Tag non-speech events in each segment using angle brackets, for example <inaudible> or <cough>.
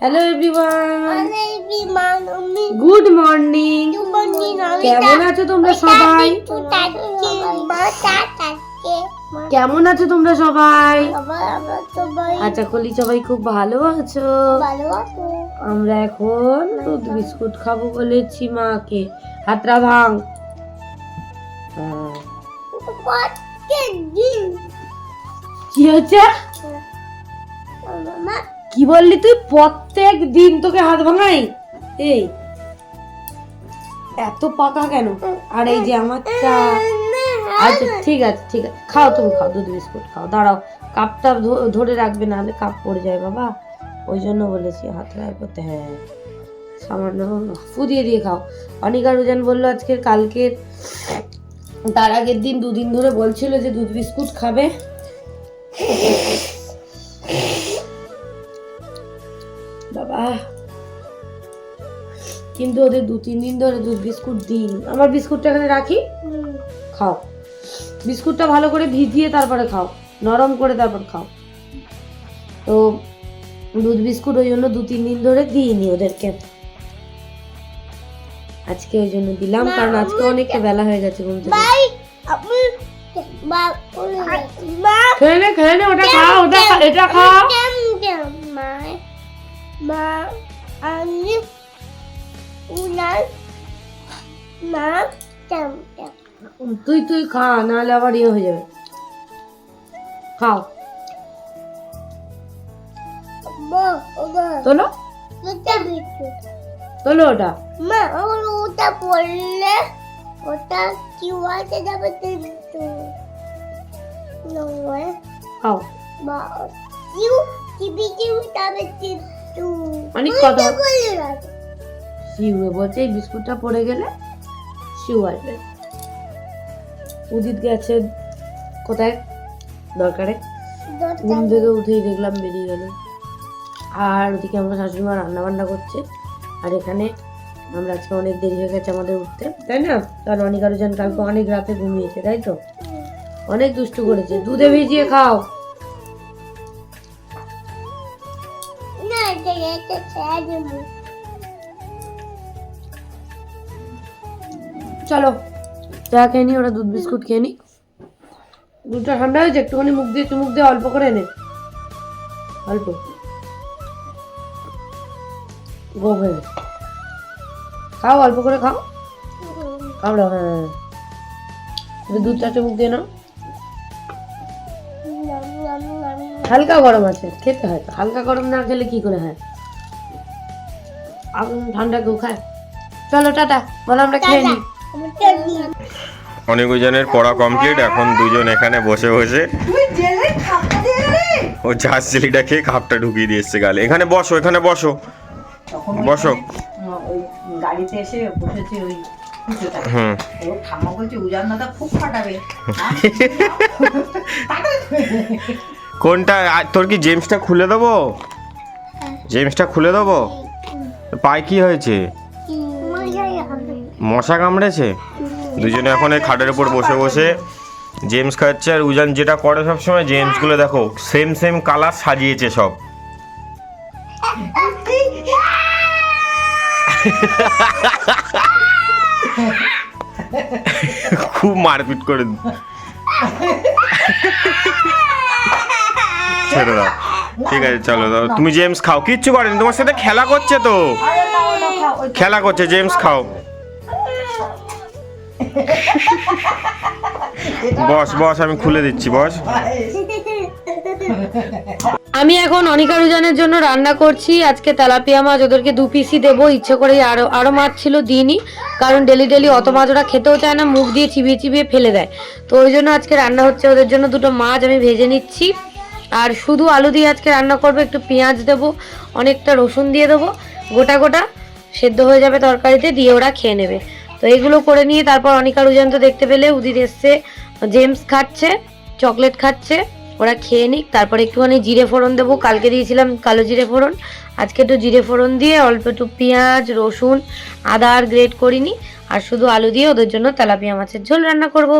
Hello everyone good morning কেমন আছো তোমরা সবাই? কেমন আছো তোমরা সবাই? আচ্ছা কলি সবাই খুব ভালো আছো? আমরা এখন দুধ বিস্কুট খাব বলেছি মাকে। হাতরা ভাঙ। কি হচ্ছে কি বললি তুই? প্রত্যেক দিন তোকে হাত ভাঙাই? এই, এত পাকা কেন? আর এই যে আমার চা আচ্ছা ঠিক আছে ঠিক আছে। খাও তুমি, খাও, দুধ, বিস্কুট খাও। দাঁড়াও, কাপটা ধরে রাখবে, নাহলে কাপ পড়ে যায়, বাবা। ওই জন্য বলেছি, হাত রায় করতে হ্যাঁ। সামান্য ফু দিয়ে দিয়ে খাও। অনিকা রুজান বলল আজকের, কালকের, তার আগের দিন দুদিন ধরে বলছিল যে দুধ, বিস্কুট খাবে। কিন্তু ওদের দু তিন দিন ধরে দুধ বিস্কুট দিই আমার বিস্কুটটা এখানে রাখি? খাও। বিস্কুটটা ভালো করে ভিজিয়ে তারপরে খাও। নরম করে তারপর খাও। তো দুধ বিস্কুট ওই জন্য দু তিন দিন ধরে দিইনি ওদেরকে। আজকে ওই জন্য দিলাম কারণ আজকে অনেকটা বেলা হয়ে গেছে ঘুম থেকে। খেয়ে নে খেয়ে নে ওটা খাও ওটা এটা খাও। মা। মা আমি উনার মা কেম তুই তুই খা নাহলে আবার ইয়ে হয়ে যাবে। খাও। তোলো। তোলো ওটা। মা ওটা পড়লে ওটা কি হতে যাবে খাও। মা কিউ টিভি কিউ যাবে কিন্তু অনেক কথা। শিউরে বলছে এই বিস্কুটটা পড়ে গেলে শিউ আসবে। উদিত গেছে কোথায়? দরকারে। ঘুম থেকে উঠেই দেখলাম বেরিয়ে গেল। আর ওদিকে আমার শাশুড়ি মা রান্না বান্না করছে। আর এখানে আমরা আজকে অনেক দেরি হয়ে গেছে আমাদের উঠতে তাই না? কারণ অনেক আরও জন কালকে অনেক রাতে ঘুমিয়েছে তাই তো? অনেক দুষ্টু করেছে। দুধে ভিজিয়ে খাও। না চলো চা খেয়ে নি ওরা দুধ বিস্কুট খেয়ে নি। দুধটা ঠান্ডা হয়েছে একটুখানি মুখ দিয়ে চুমুক দিয়ে অল্প করে নে। অল্প। গো হয়ে খাও অল্প করে খাও। কামড়াও হ্যাঁ একটু দুধ চা চুমুক দিয়ে নাও। হালকা গরম আছে খেতে হয় হালকা গরম না খেলে কি করে হয়? আগুন ঠান্ডা কেউ খায়? চলো টাটা। বলো আমরা খেয়ে নিই অনেক জনের পড়া কমপ্লিট এখন দুজন এখানে বসে বসে। ও ঝাঁস চিলিটা খেয়ে খাপটা ঢুকিয়ে দিয়ে এসছে গালে। এখানে বসো এখানে বসো। বসো। ওই গাড়িতে এসে বসেছে ওই হুম। ঠাম্মা বলছে উজান খুব ফাটাবে। <laughs> কোনটা? তোর কি জেমসটা খুলে দেবো? জেমসটা খুলে দেবো? পায়ে কি হয়েছে? মশা কামড়েছে? দুজনে এখন এই খাটের উপর বসে বসে জেমস খাচ্ছে আর উজান যেটা করে সব সবসময়, জেমসগুলো দেখো সেম সেম কালার সাজিয়েছে সব। খুব মারপিট করে ছেড়ে দাও। ঠিক আছে, চলো দাও তুমি জেমস খাও। কিচ্ছু করেনি, তোমার সাথে খেলা করছে তো। খেলা করছে, জেমস খাও। বস বস, আমি খুলে দিচ্ছি, বস। আমি এখন অনিকা রুজানের জন্য রান্না করছি। আজকে তেলাপিয়া মাছ, ওদেরকে দু পিসই দেবো। ইচ্ছে করে আরও আরও মাছ ছিল, দিইনি। কারণ ডেলি ডেলি অত মাছ ওরা খেতেও চায় না, মুখ দিয়ে চিবিয়ে চিবিয়ে ফেলে দেয়। তো ওই জন্য আজকে রান্না হচ্ছে, ওদের জন্য দুটো মাছ আমি ভেজে নিচ্ছি। আর শুধু আলু দিয়ে আজকে রান্না করব, একটু পেঁয়াজ দেবো, অনেকটা রসুন দিয়ে দেবো। গোটা গোটা, সেদ্ধ হয়ে যাবে তরকারিতে, দিয়ে ওরা খেয়ে নেবে। তো এগুলো করে নিয়ে তারপর অনিকা রুজান্ত দেখতে পেলে উদিত এসছে, জেমস খাচ্ছে, চকলেট খাচ্ছে, ওরা খেয়ে নিক। তারপরে একটুখানি জিরে ফোড়ন দেবো, কালকে দিয়েছিলাম কালো জিরে ফোড়ন। আজকে একটু জিরে ফোড়ন দিয়ে অল্প একটু পেঁয়াজ, রসুন, আদা আর গ্রেট করিনি। আর শুধু আলু দিয়ে ওদের জন্য তেলাপিয়া মাছের ঝোল রান্না করব।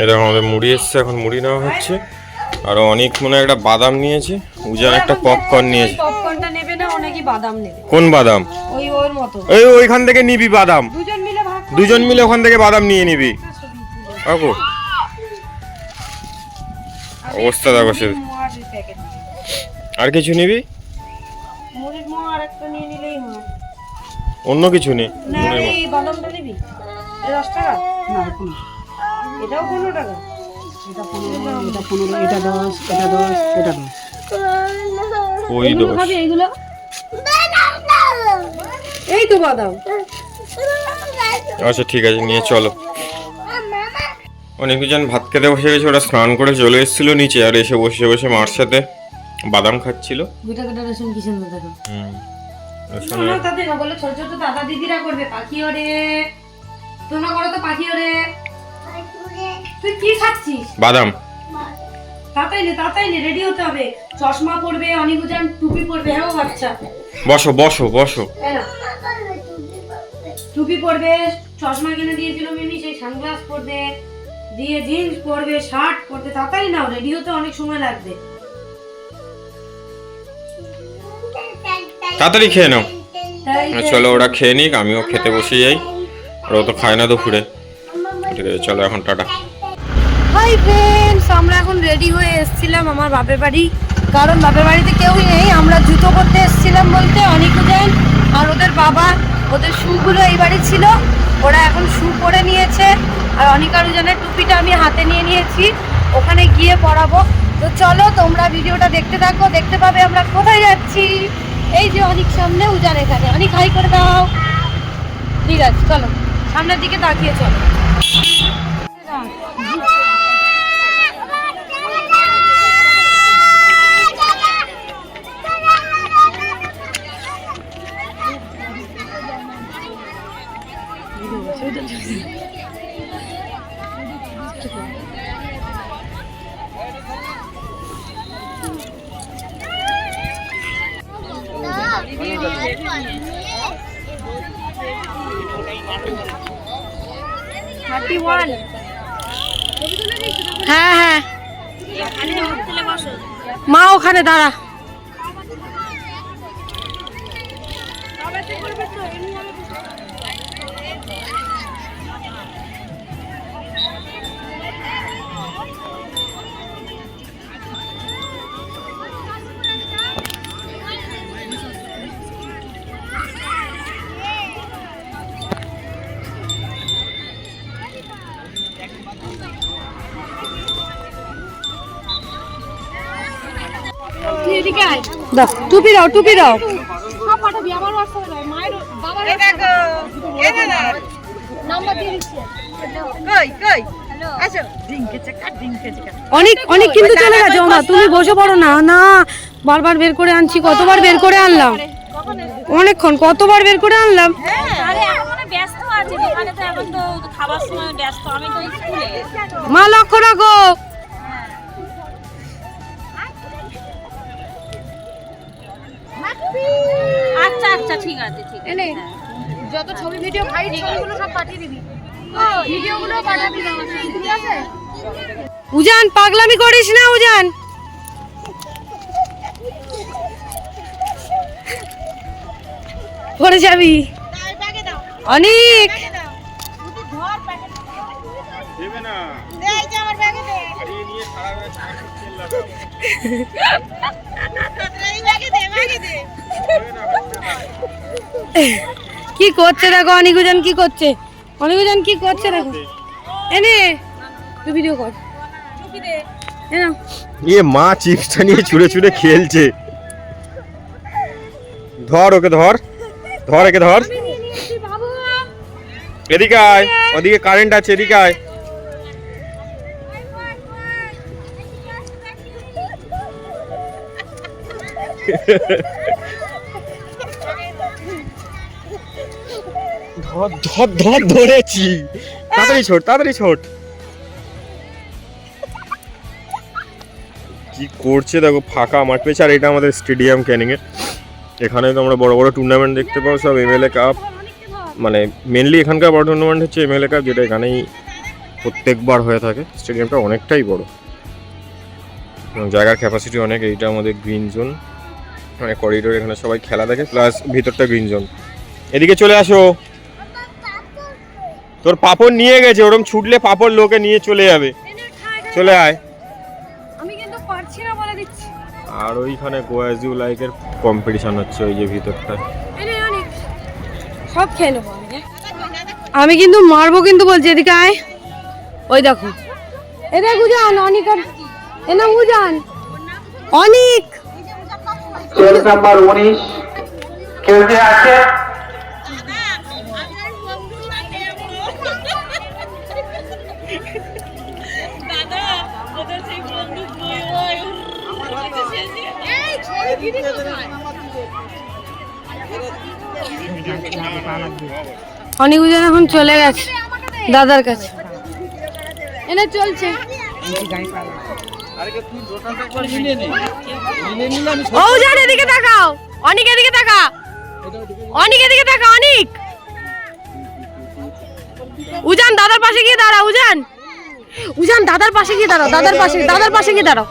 এরকম আমাদের মুড়ি এসছে এখন মুড়ি নেওয়া হচ্ছে। আর অনেক মনে একটা বাদাম নিয়েছে উজান একটা পপকর্ন নিয়েছে। পপকর্নটা নেবে না ও নাকি বাদাম নেবে। কোন বাদাম? ওই ওর মতো। এই ওইখান থেকে নিবি বাদাম। দুজন মিলে ভাগ দুজন মিলে ওখান থেকে বাদাম নিয়ে নিবি। কাকু অবস্থা দেখো সে। আর কিছু নিবি? মুড়ির মোয়া আর একটা নিয়ে নিলেই হয় অন্য কিছু নেই বাদামটা নিবি? এই দশ টাকা? না। এটাও পনেরো টাকা। এটা পনেরো এটা পনেরো এটা দশ এটা দশ এটা দশ। ওই খাবি এইগুলো এই তো বাদাম। আচ্ছা ঠিক আছে নিয়ে চলো। অনেকজন ভাত খেতে বসে গেছে ওরা স্নান করে চলে এসেছিল নিচে আর এসে বসে বসে মার সাথে বাদাম খাচ্ছিল। ছোট ছোট দাদা দিদিরা করবে পাখি ওরে তোমরা করো তো পাখি ওরে তুই কি খাচ্ছিস? বাদাম। তাতাই নে তাতাই নে রেডি হতে হবে। চশমা পরবে অনিকুজান টুপি পরবে হ্যাঁ বাচ্চা। বসো বসো বসো। টুপি পরবে চশমা কিনে দিয়েছিল মিমি সেই সানগ্লাস পরবে দিয়ে জিন্স পরবে শার্ট পরবে তাড়াতাড়ি নাও রেডি হতে অনেক সময় লাগবে। তাড়াতাড়ি খেয়ে নাও। চলো ওরা খেয়ে নিক আমিও খেতে বসে যাই। ওরা তো খায় না দুপুরে। ঠিক আছে চলো এখন টাটা। হাই ফ্রেন্ডস আমরা এখন রেডি হয়ে এসেছিলাম আমার বাপের বাড়ি। কারণ বাপের বাড়িতে কেউই নেই। আমরা জুতো করতে এসেছিলাম বলতে অনিকুজান আর ওদের বাবা, ওদের শুগুলো এই বাড়ি ছিল। ওরা এখন শু পরে নিয়েছে। আর অনিকারুজনের টুপিটা আমি হাতে নিয়ে নিয়েছি। ওখানে গিয়ে পরাবো। তো চলো, তোমরা ভিডিওটা দেখতে থাকো। দেখতে পাবে আমরা কোথায় যাচ্ছি। এই যে অনেক, সামনে উজান এখানে। অনেক হাই করে দাও। ঠিক আছে, চলো। সামনের দিকে তাকিয়ে চলো। ওখানে দাঁড়া। দাও টুপি দাও টুপি দাও। অনেক অনেক কিন্তু চলে গেছে ওমা তুমি বসে পড়ো না না বারবার বের করে আনছি কতবার বের করে আনলাম? অনেকক্ষণ কতবার বের করে আনলাম? আরে এখন মনে আচ্ছা ঠিক আছে ঠিক আছে। যত ছবি ভিডিও খাই ছবিগুলো সব পাঠিয়ে দিবি। ভিডিওগুলো পাঠাবি ঠিক আছে? উজান পাগলামি করিস না উজান। পড়ে যাবি। অনেক। <laughs> কি করছে দেখো অনিকুজন কি করছে? অনিকুজন কি করছে দেখো? এনে তুই ভিডিও কর। এ নাও। ইয়ে মা চিপসটা নিয়ে ছুঁড়ে ছুঁড়ে খেলছে। ধর ওকে ধর ধর একে ধর। এদিকে আয় ওদিকে কারেন্ট আছে এদিকে আয়। <laughs> ধর ধর ধর ধরেছি। তাড়াতাড়ি ছোট তাড়াতাড়ি ছোট। কি করছে দেখো ফাঁকা মাঠ পেয়েছে আর এটা আমাদের স্টেডিয়াম ক্যানিংয়ে এখানে তো আমরা বড় বড় টুর্নামেন্ট দেখতে পাবো সব এমএলএ কাপ মানে মেনলি এখানকার বড় টুর্নামেন্ট হচ্ছে এমএলএ কাপ যেটা এখানেই প্রত্যেকবার হয়ে থাকে। স্টেডিয়ামটা অনেকটাই বড়। এবং জায়গার ক্যাপাসিটি অনেক এইটা আমাদের গ্রিন জোন মানে করিডোর এখানে সবাই খেলা দেখে প্লাস ভিতরটা গ্রিন জোন এদিকে চলে আসো। তোর পাপড় নিয়ে গেছে ওরম ছুটলে পাপড় লোকে নিয়ে চলে যাবে। চলে আয়। আমি কিন্তু পারছি না বলে দিচ্ছি। আর ওইখানে গোয়াজ ইউ লাইকের কম্পিটিশন হচ্ছে ওই যে ভিতরটা। সব খেয়ে নেব আমি হ্যাঁ? কিন্তু মারবো কিন্তু বলছি এদিকে আয়। ওই দেখো। এ দেখ উজান অনিক আর- এ না উজান। অনিক! নাম্বার উনিশ। খেলতে আছে অনিক উজান এখন চলে গেছে দাদার কাছে। এনে চলছে। ও এদিকে তাকাও। অনিক এদিকে তাকা। অনিক এদিকে তাকা অনিক। উজান দাদার পাশে গিয়ে দাঁড়া উজান। উজান দাদার পাশে গিয়ে দাঁড়াও দাদার পাশে দাদার পাশে গিয়ে দাঁড়াও।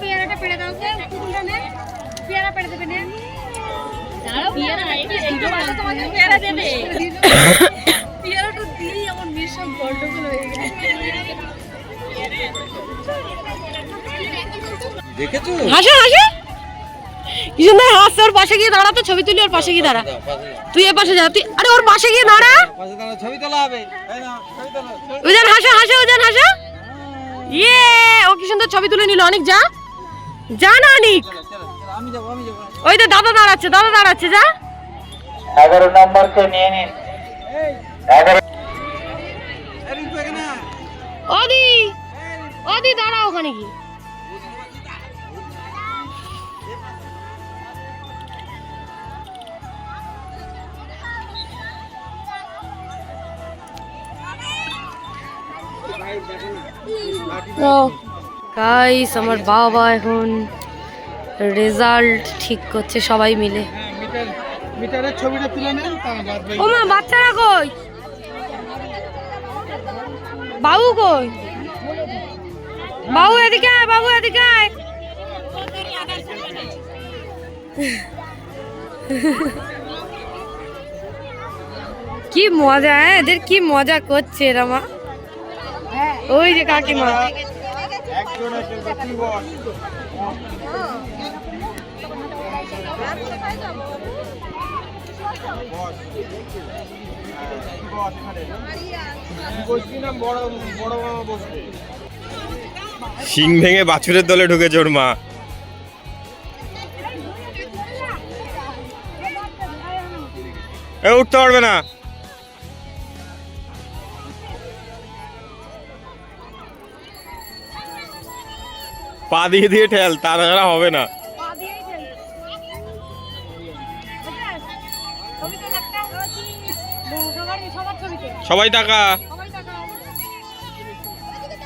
পেয়ারাটা পেড়ে দাও পেয়ারা পেড়ে দেবে নে পেয়ারা দেবে পেয়ারাটা দিই আমার মিশন গন্ডগোল হয়ে গেছে হাসে হাসে। কি সুন্দর হাসছে ওর পাশে গিয়ে দাঁড়া তো ছবি তুলি ওর পাশে গিয়ে দাঁড়া। তুই এ পাশে যা তুই আরে ওর পাশে গিয়ে দাঁড়া। উজান হাসো হাসো উজান হাসো। ইয়ে ও কি সুন্দর ছবি তুলে নিল অনেক যা। যা না অনেক। ওই তো দাদা দাঁড়াচ্ছে দাদা দাঁড়াচ্ছে যা। এগারো নম্বরকে নিয়ে নিন। এগারো ওদি ওদি দাঁড়া ওখানে গিয়ে। গাইস আমার বাবা এখন রেজাল্ট ঠিক করছে সবাই মিলে। মিটারের ছবিটা তুলে নেন ও মা বাচ্চারা কই? বাবু কই? বাবু এদিকে আয় বাবু এদিকে আয়। কি মজা হ্যাঁ এদের কি মজা করছে এরা মা। ওই যে কাকিমা। শিং ভেঙে বাছুরের দলে ঢুকেছে ওর মা। উঠতে পারবে না। পা দিয়ে দিয়ে ঠেল তাছাড়া হবে না। সবাই টাকা।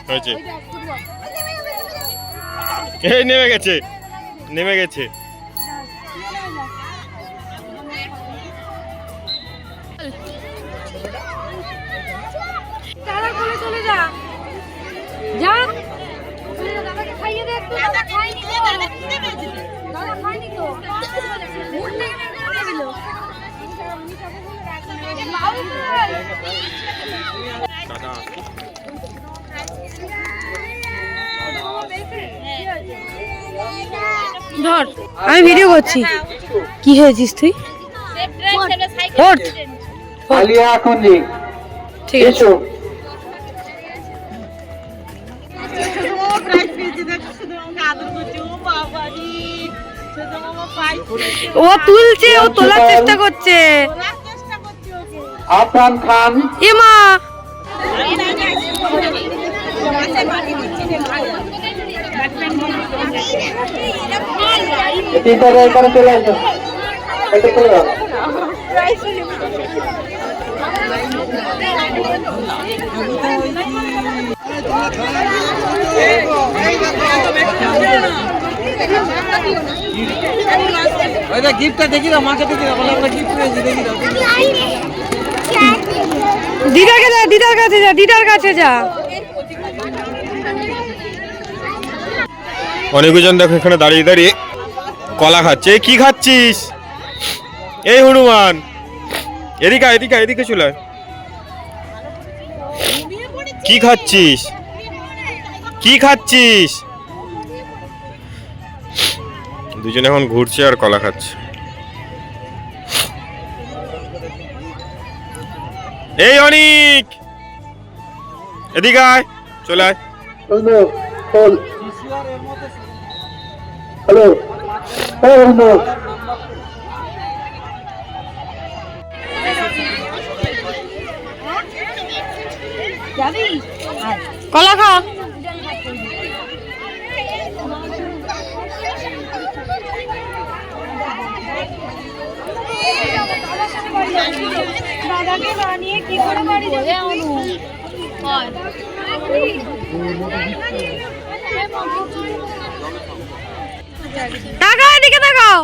হয়েছে। এই নেমে গেছে। নেমে গেছে। চলে যা। যা। ধর আমি ভিডিও করছি। কি হয়েছিস তুই? ঠিক আছে। ও তুলছে ও তোলার চেষ্টা করছে। আফরান খান। এ মা। টিচার এখানে চলে আসো। এটা চলে যাও দিদাকে যা দিদার কাছে যা দিদার কাছে যা। অনেকজন দেখো এখানে দাঁড়িয়ে দাঁড়িয়ে কলা খাচ্ছে। এই কি খাচ্ছিস? এই হনুমান। এদিকে এদিকে এদিকে চলে। কি খাচ্ছিস? কি খাচ্ছিস? দুজনে এখন ঘুরছে আর কলা খাচ্ছে। এই অনিক! এদিকে আয় চলে আয়। হ্যালো হ্যাঁ কলা খা। দাদাকে বানিয়ে কি করে বাড়ি যাবে? হয়। তাকাও এদিকে তাকাও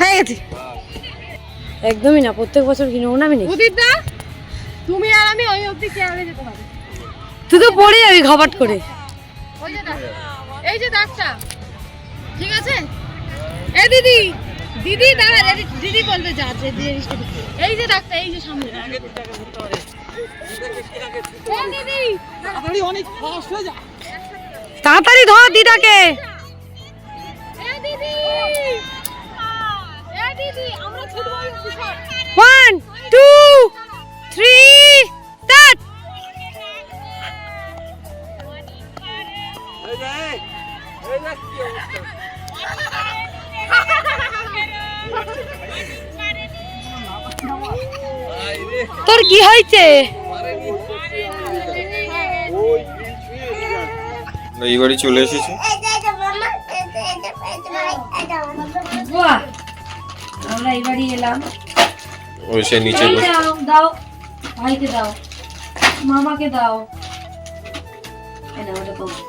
হয়ে গেছে। একদমই না প্রত্যেক বছর কিনবো না আমি নেই উদিত দা তুমি আর আমি ওই অবধি চেয়ারে যেতে পারি তুই তো পড়ে যাবি খপাট করে। এই যে দাগটা ঠিক আছে? এ দিদি দিদি দাঁড়া দিদি দিদি বলবে যা যে এই যে দাগটা এই যে সামনে তাড়াতাড়ি ধর দিদাকে। ওয়ান টু থ্রি তোর কি হয়েছে? এই বাড়ি চলে এসেছে। আমরা এলাম। ওই সে নিচে দাও দাও ভাইকে দাও মামাকে দাও। নাও, ওটা!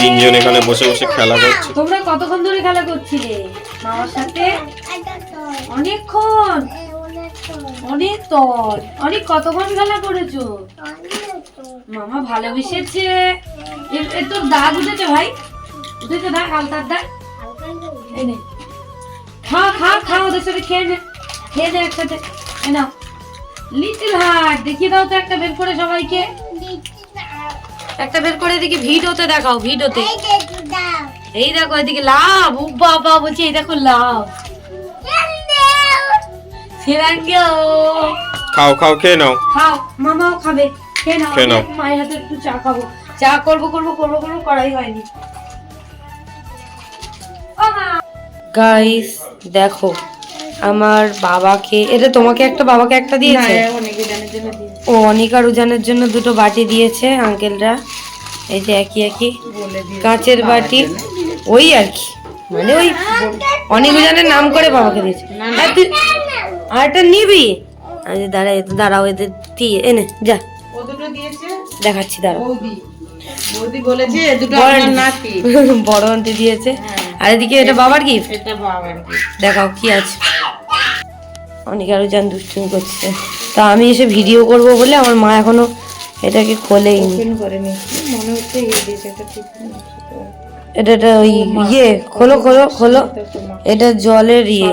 তিনজন এখানে বসে বসে খেলা করছে। তোমরা কতক্ষণ ধরে খেলা করছিলে? মামার সাথে? অনেকক্ষণ অনেক তল। অনেক কতক্ষণ খেলা করেছ? মামা ভালোবেসেছে। এর তোর দাগ উঠেছে ভাই? উঠেছে দাগ আলতার দাগ? এই নে। খা খা খা ওদের সাথে খেয়ে নে। খেয়ে নে একসাথে। এ নাও। লিটল হার্ট দেখিয়ে দাও তো একটা বের করে সবাইকে। একটা বের করে দেখি ভিডিওতে দেখাও ভিডিওতে। এই দেখো এদিকে লাভ ও বাবা বলছি এই দেখো লাভ। খাও খাও খেয়ে নাও। খাও মামাও খাবে খেয়ে নাও খেয়ে নাও। মায়ের হাতে একটু চা খাব। চা করব করব করব করব করাই হয়নি। গাইস দেখো আমার বাবাকে এটা তোমাকে একটা বাবাকে একটা দিয়েছে? ও অনিকা রুজানের জন্য দুটো বাটি দিয়েছে আঙ্কেলরা। এই যে একই একই। কাঁচের বাটি। ওই আর কি। মানে ওই অনিক রুজানের নাম করে বাবাকে দিয়েছে। আর তুই আর একটা নিবি? আমি দাঁড়া দাঁড়াও এদের দিয়ে এনে যা। দিয়েছে? দেখাচ্ছি দাঁড়াও। <laughs> বড় আন্টি দিয়েছে। আর এদিকে এটা বাবার গিফট দেখাও কি আছে। অনেক আরও যান দুষ্টুমি করছে। তা আমি এসে ভিডিও করব বলে আমার মা এখনও এটাকে খোলেইনি। মনে এটা এটা এটা ওই ইয়ে খোলো খোলো খোলো। এটা জলের ইয়ে।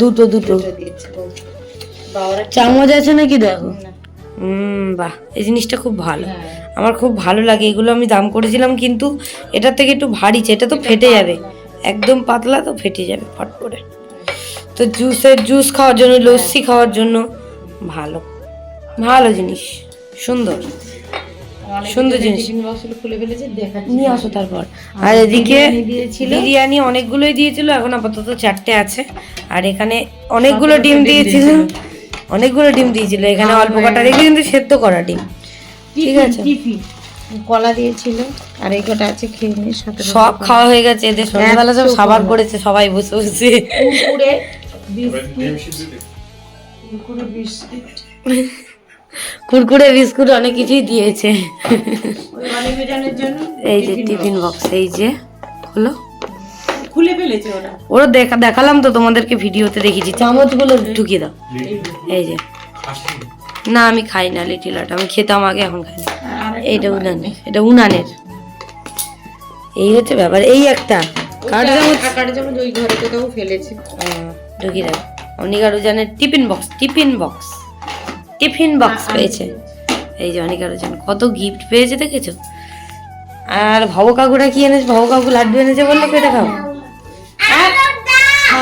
দুটো দুটো। চামচ আছে নাকি দেখো? হুম বাহ এই জিনিসটা খুব ভালো। আমার খুব ভালো লাগে। এগুলো আমি দাম করেছিলাম কিন্তু এটার থেকে একটু ভারীছে এটা তো ফেটে যাবে। একদম পাতলা তো ফেটে যাবে ফট করে। তো জুসের জুস খাওয়ার জন্য লস্যি খাওয়ার জন্য ভালো ভালো জিনিস সুন্দর সুন্দর জিনিস। খুলে ফেলেছে নিয়ে আসো তারপর। আর এদিকে বিরিয়ানি অনেকগুলোই দিয়েছিল এখন আপাতত চারটে আছে। আর এখানে অনেকগুলো ডিম দিয়েছিল। অনেকগুলো ডিম দিয়েছিল এখানে অল্প কটা রেখে কিন্তু সেদ্ধ করা ডিম। ঠিক আছে? কলা দিয়েছিল আর এই কটা আছে খেয়ে নিয়ে সাথে সব খাওয়া হয়ে গেছে এদের সন্ধ্যাবেলা সব সাবার করেছে সবাই বসে বসে। কুরকুরে বিস্কুট। অনেক কিছুই দিয়েছে। ওই অনেক বেজানের জন্য এই যে টিফিন বক্স। এই যে হলো। খুলে ফেলেছে ওরা। ওরা দেখা দেখালাম তো তোমাদেরকে ভিডিওতে দেখেছি। চামচগুলো ঢুকিয়ে দাও। এই যে। না আমি খাই না লিটিল আর্ট আমি খেতাম আগে এখন খাই না। এইটা উনানের এটা উনানের। এই হচ্ছে ব্যাপার। এই একটা কাঠ চামচ কাটার চামচ ওই ঘরে কোথাও ফেলেছে। ঢুকিয়ে দাও অনিকার উজানের tiffin box tiffin box tiffin box পেয়েছে। এই যে অনিকার উজান কত গিফট পেয়েছে দেখেছ? আর ভব কাকুটা কি এনেছে? ভব কাকু লাড্ডু এনেছে বলল পেটে খাও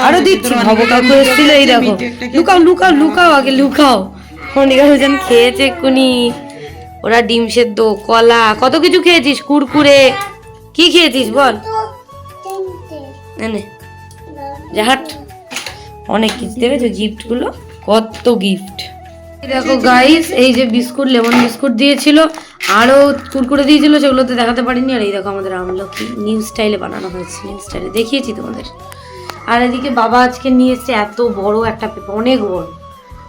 আরও দিচ্ছি ভব কাকু এসেছিল এই দেখো। লুকাও লুকাও লুকাও আগে লুকাও। অনিকার উজান খেয়েছে এক্ষুনি। ওরা ডিম সেদ্ধ কলা কত কিছু খেয়েছিস? কুরকুরে। কি খেয়েছিস বল? এনে জাহাট অনেক কিছু দেবে তো গিফটগুলো কত গিফট দেখো গাইস এই যে বিস্কুট লেমন বিস্কুট দিয়েছিল আরও কুরকুরে দিয়েছিল সেগুলো তো দেখাতে পারিনি। আর এই দেখো আমাদের আমলকি নিউ স্টাইলে বানানো হয়েছে নিউ স্টাইলে দেখিয়েছি তোমাদের। আর এদিকে বাবা আজকে নিয়ে এসছে এত বড় একটা পেঁপে অনেক বড়।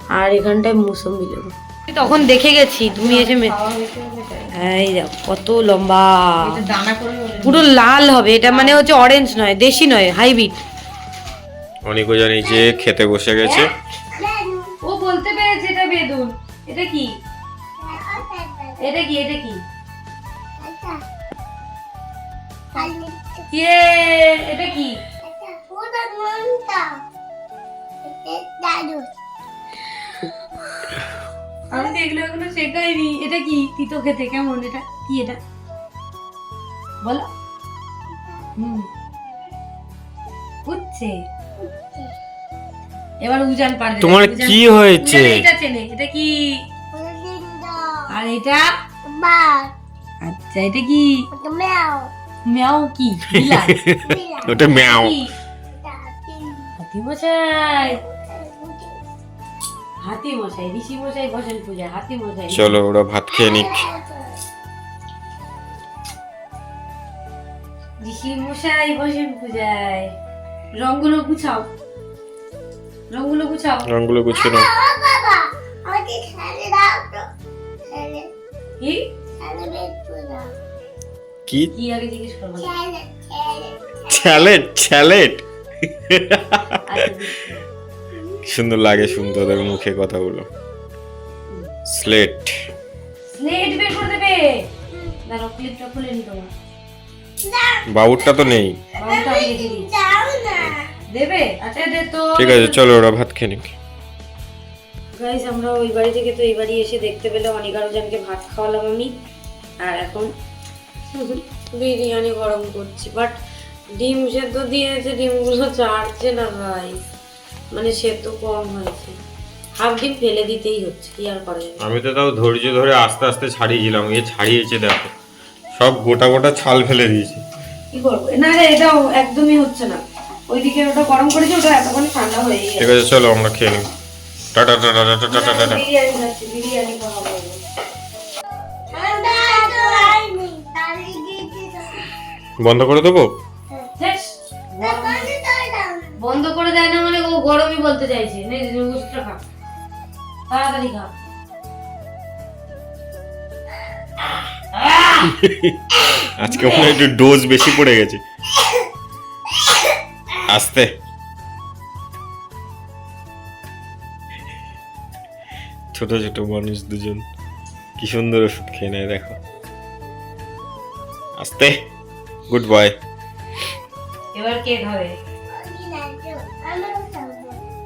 আর এখানটায় মুসম্বি লেবু। তখন দেখে গেছি তুমি এসে মে- হ্যাঁ এই দেখো কত লম্বা। পুরো লাল হবে এটা মানে হচ্ছে অরেঞ্জ নয় দেশি নয় হাইব্রিড অনেকও জানি যে খেতে বসে গেছে। ও বলতে পেরেছে এটা বেদুন। এটা কি? এটা কি? এটা কি? ইয়ে আমি এটা কি? তিতো খেতে কেমন? এটা কি এটা? বলো। এবার উজান পারবে। তোমার কি হয়েছে? এটা চেনে এটা কি? আর এটা? বা আচ্ছা এটা কি? মেও ম্যাও। কি। ওটা ম্যাও। হাতি মশাই হাতি মশাই ঋষি মশাই বসেন পূজা হাতি মশাই চলো ওরা ভাত খেয়ে নিক। ঋষি মশাই বসেন পূজায়। রংগুলো গুছাও। রংগুলো গুছাও। রঙগুলো গুছিয়ে নাও। বাবা আমাকে খেলে দাও তো। খেলে। কি? খেলে বের দাও কি? কি আগে জিজ্ঞেস করব দিচ্ছি। কি সুন্দর লাগে শুনতে ওদের মুখে কথাগুলো। স্লেট স্লেট বের করে দেবে। দাঁড়াও ক্লিপটা খুলে নি তোমার। বাবুরটা তো নেই। বাবুটা আমি রেখে দেবে? আচ্ছা দে তো। ঠিক আছে চলো ওরা ভাত খেয়ে নিক। গাইজ আমরা ওই বাড়ি থেকে তো এই বাড়ি এসে দেখতে পেলে অনেক আরও জনকে ভাত খাওয়ালাম আমি। আর এখন বিরিয়ানি গরম করছি। বাট ডিম সেদ্ধ দিয়েছে ডিমগুলো চাড়ছে না ভাই মানে সেদ্ধ কম হয়েছে। হাফ ডিম ফেলে দিতেই হচ্ছে কি আর করা যাবে? আমি তো তাও ধৈর্য ধরে আস্তে আস্তে ছাড়িয়েছিলাম এ ছাড়িয়েছে দেখো। সব গোটা গোটা ছাল ফেলে দিয়েছে। কি করব? না রে এটাও একদমই হচ্ছে না। ওইদিকে ওটা গরম করেছে ওটা এতক্ষণ ঠান্ডা হয়ে ঠিক আছে চলো আমরা খেয়ে নিই। Tata tata tata tata tata. Biryani বন্ধ করে দেবো? বন্ধ করে দেয় না মানে ও গরমই বলতে চাইছে। তাড়াতাড়ি খা। আজকে মনে একটু ডোজ বেশি পড়ে গেছে। আস্তে। ছোট ছোট মানুষ দুজন। কি সুন্দর ওষুধ খেয়ে নেয় দেখো। আস্তে। Good boy. এবার কে খাবে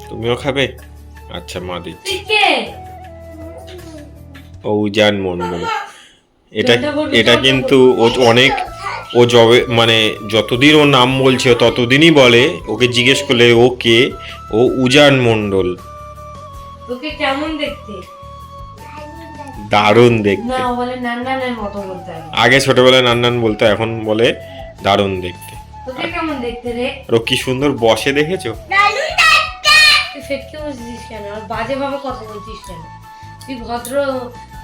তুমিও খাবে? আচ্ছা মা দি তুই কে? ও উজান মন্ডল এটা এটা কিন্তু ও অনেক ও যবে মানে যতদিন ওর নাম বলছে ও ততদিনই বলে ওকে জিজ্ঞেস করলে ও কে? ও উজান মন্ডল তোকে কেমন দেখতে? দারুণ দেখতে। ও আগে ছোটবেলায় নান্নান বলতো এখন বলে দারুণ দেখতে। কেমন দেখতে ও কি সুন্দর বসে দেখেছ? বাজে ভাবে কথা বলছিস কেন? তুই ভদ্র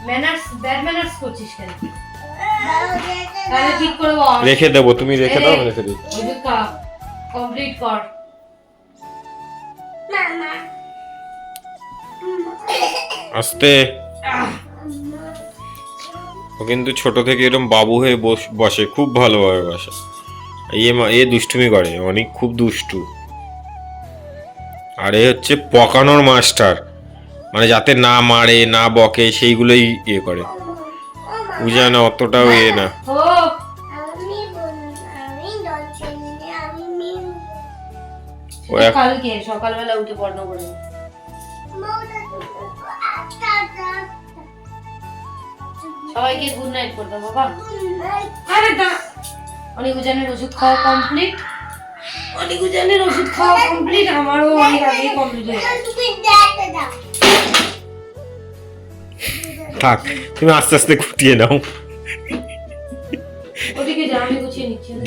ম্যানার্স ব্যাড ম্যানার্স করছিস কেন? তাহলে ঠিক করে বল। রেখে দেবো তুমি রেখে দাও আমি রেখে দিই। কমপ্লিট কর। আস্তে। ও কিন্তু ছোট থেকে এরকম বাবু হয়ে বস- বসে খুব ভালোভাবে বসে। এ মা- এ দুষ্টুমি করে অনেক খুব দুষ্টু। আর এ হচ্ছে পকানোর মাস্টার। মানে যাতে না মারে না বকে সেইগুলোই ইয়ে করে। উজান অতটাও ইয়ে না। কালকে সকালবেলা উঠে পড়ানো করে। সবাইকে গুড নাইট করে দাও বাবা। আরে দা অনেক উজানের ওষুধ খাওয়া কমপ্লিট অনেক উজানের ওষুধ খাওয়া কমপ্লিট আমারও অনেক আগেই কমপ্লিট হয়ে গেছে। থাক তুমি আস্তে আস্তে গুটিয়ে নাও।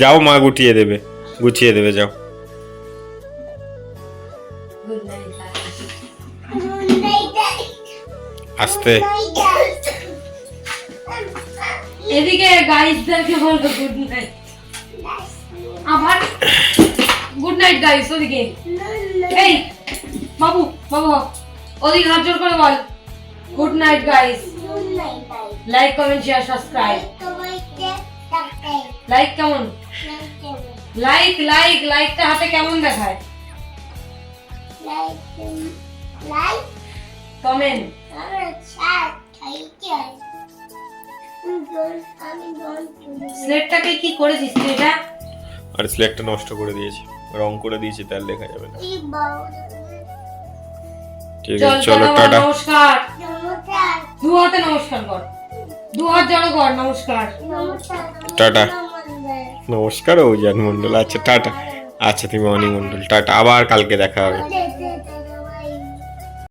যাও মা গুটিয়ে দেবে গুছিয়ে দেবে যাও। আস্তে। এদিকে গাইসদেরকে বলব গুড নাইট আবার গুড নাইট গাইস ওদিকে। এই বাবু বাবু ওদিকে হাত জোর করে বল। Good night guys like comment share subscribe like কেমন? লাইক লাইক লাইকটা হাতে কেমন দেখায়? কমেন্ট স্লেটটাকে কি করেছিস তুই এটা? আর স্লেটটা নষ্ট করে দিয়েছি। রং করে দিয়েছি তার লেখা যাবে না। ঠিক আছে চলো টাটা। নমস্কার। দু হাতে নমস্কার কর। দু হাত জড়ো কর নমস্কার। টাটা। নমস্কার ও জান মন্ডল আচ্ছা টাটা। আচ্ছা তুমি অনি মন্ডল টাটা আবার কালকে দেখা হবে।